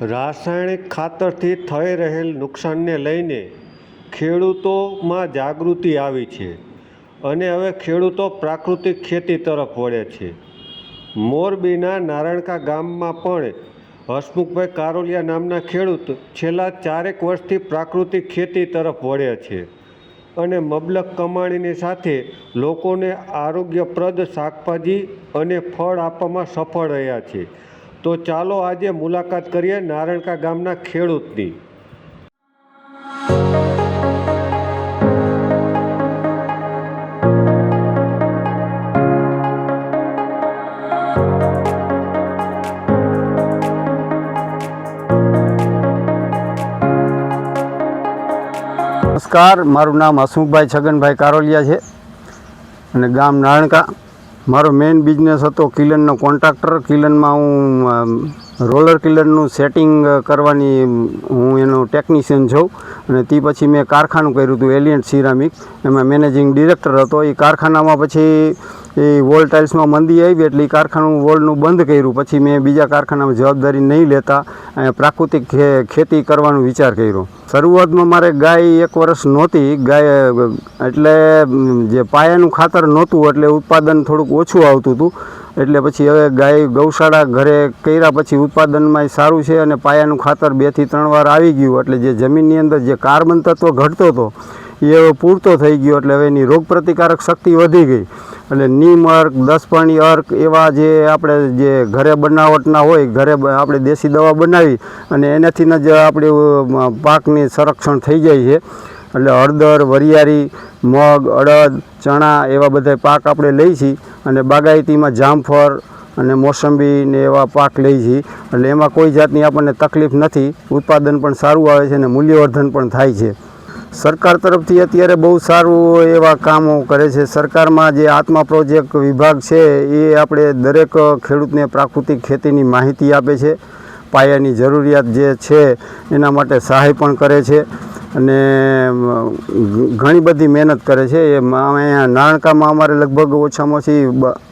રાસાયણિક ખાતરથી થઈ રહેલ નુકસાનને લઈને ખેડૂતોમાં જાગૃતિ આવી છે અને હવે ખેડૂતો પ્રાકૃતિક ખેતી તરફ વળે છે. મોરબીના નારણકા ગામમાં પણ હસમુખભાઈ કારોલિયા નામના ખેડૂત છેલ્લા ચારેક વર્ષથી પ્રાકૃતિક ખેતી તરફ વળે છે અને મબલક કમાણીની સાથે લોકોને આરોગ્યપ્રદ શાકભાજી અને ફળ આપવામાં સફળ રહ્યા છે. તો ચાલો આજે મુલાકાત કરીએ નારણકા ગામના ખેડૂતની. નમસ્કાર, મારું નામ હસમુખભાઈ છગનભાઈ કારોલિયા છે અને ગામ નારણકા. મારો મેઇન બિઝનેસ હતો કિલનનો કોન્ટ્રાક્ટર. કિલનમાં હું રોલર કિલરનું સેટિંગ કરવાની, હું એનો ટેકનિશિયન છું. અને તે પછી મેં કારખાનું કર્યું હતું એલિયન્ટ સિરામિક એમાં મેનેજિંગ ડિરેક્ટર હતો. એ કારખાનામાં પછી એ વોલ ટાઇલ્સમાં મંદી આવી એટલે એ કારખાનું વોલનું બંધ કર્યું. પછી મેં બીજા કારખાનામાં જવાબદારી નહીં લેતા પ્રાકૃતિક ખેતી કરવાનો વિચાર કર્યો. શરૂઆતમાં મારે ગાય એક વર્ષ નહોતી. ગાય, એટલે જે પાયાનું ખાતર નહોતું, એટલે ઉત્પાદન થોડુંક ઓછું આવતું હતું. એટલે પછી હવે ગાય ગૌશાળા ઘરે કર્યા પછી ઉત્પાદનમાં સારું છે અને પાયાનું ખાતર બેથી ત્રણ વાર આવી ગયું. એટલે જે જમીનની અંદર જે કાર્બન તત્વ ઘટતો હતો એ હવે પૂરતો થઈ ગયો એટલે હવે એની રોગપ્રતિકારક શક્તિ વધી ગઈ. એટલે નીમ અર્ક, દસપાણી અર્ક એવા જે આપણે જે ઘરે બનાવટના હોય, ઘરે આપણે દેશી દવા બનાવી અને એનાથી જ આપણે પાકની સંરક્ષણ થઈ જાય છે. એટલે હળદર, વરિયાળી, મગ, અડદ, ચણા એવા બધા પાક આપણે લઈ છીએ અને બાગાયતીમાં જામફળ અને મોસંબી ને એવા પાક લઈ છીએ. એટલે એમાં કોઈ જાતની આપણને તકલીફ નથી. ઉત્પાદન પણ સારું આવે છે અને મૂલ્યવર્ધન પણ થાય છે. સરકાર તરફથી અત્યારે બહુ સારું એવા કામો કરે છે. સરકારમાં જે આત્મા પ્રોજેક્ટ વિભાગ છે, એ આપણે દરેક ખેડૂતને પ્રાકૃતિક ખેતીની માહિતી આપે છે. પાયાની જરૂરિયાત જે છે, એના માટે સહાય પણ કરે છે અને ઘણી બધી મહેનત કરે છે. એ અહીંયા નાણકામાં અમારે લગભગ ઓછામાં ઓછી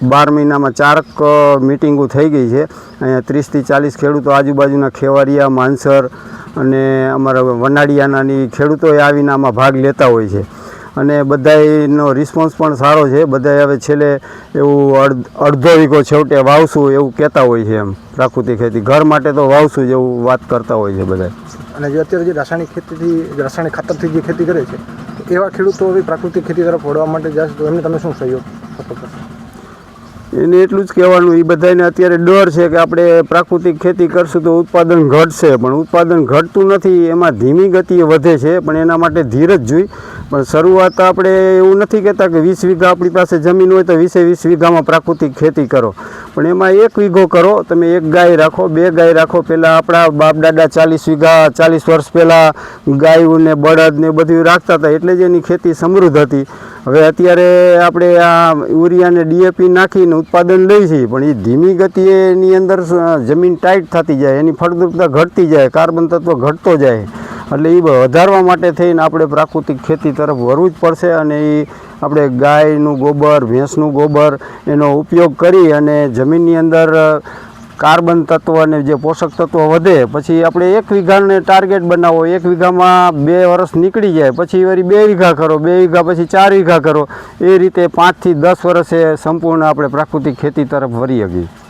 બાર મહિનામાં ચારક મિટિંગો થઈ ગઈ છે. અહીંયા ત્રીસથી ચાલીસ ખેડૂતો આજુબાજુના ખેવારિયા માનસર અને અમારા વનાડિયાનાની ખેડૂતોએ આવીને આમાં ભાગ લેતા હોય છે. અને બધાયનો રિસ્પોન્સ પણ સારો છે. બધાય હવે છેલ્લે એવું અડધ વીઘો છેવટે વાવશું એવું કહેતા હોય છે એમ પ્રાકૃતિક ખેતી. ઘર માટે તો વાવશું જેવું વાત કરતા હોય છે બધા અને જે અત્યારે જે રાસાયણિક ખેતીથી, રાસાયણિક ખાતરથી જે ખેતી કરે છે, એવા ખેડૂતો પ્રાકૃતિક ખેતી તરફ વળવા માટે જશે તો એમને તમે શું સહયોગ? એને એટલું જ કહેવાનું એ બધાને અત્યારે ડર છે કે આપણે પ્રાકૃતિક ખેતી કરશું તો ઉત્પાદન ઘટશે, પણ ઉત્પાદન ઘટતું નથી, એમાં ધીમી ગતિએ વધે છે, પણ એના માટે ધીરજ જોઈ. પણ શરૂઆત આપણે એવું નથી કહેતા કે વીસ વીઘા આપણી પાસે જમીન હોય તો વીસે વીસ વીઘામાં પ્રાકૃતિક ખેતી કરો. પણ એમાં એક વીઘો કરો, તમે એક ગાય રાખો, બે ગાય રાખો પહેલાં આપણા બાપ દાદા ચાલીસ વીઘા, ચાલીસ વર્ષ પહેલાં ગાયું ને બળદ ને બધું રાખતા હતા, એટલે જ એની ખેતી સમૃદ્ધ હતી. હવે અત્યારે આપણે આ યુરિયાને ડીએપી નાખીને ઉત્પાદન લઈ છીએ પણ એ ધીમી ગતિએ એની અંદર જમીન ટાઈટ થતી જાય, એની ફળદ્રુપતા ઘટતી જાય, કાર્બન તત્વ ઘટતો જાય, એટલે એ વધારવા માટે થઈને આપણે પ્રાકૃતિક ખેતી તરફ વરવું જ પડશે અને એ આપણે ગાયનું ગોબર, ભેંસનું ગોબર એનો ઉપયોગ કરી અને જમીનની અંદર કાર્બન તત્વ અને જે પોષક તત્વો વધે, પછી આપણે એક વીઘાને ટાર્ગેટ બનાવો, એક વીઘામાં બે વર્ષ નીકળી જાય, પછી વળી બે વીઘા કરો, બે વીઘા પછી ચાર વીઘા કરો, એ રીતે પાંચથી દસ વર્ષે સંપૂર્ણ આપણે પ્રાકૃતિક ખેતી તરફ વળી શકીએ.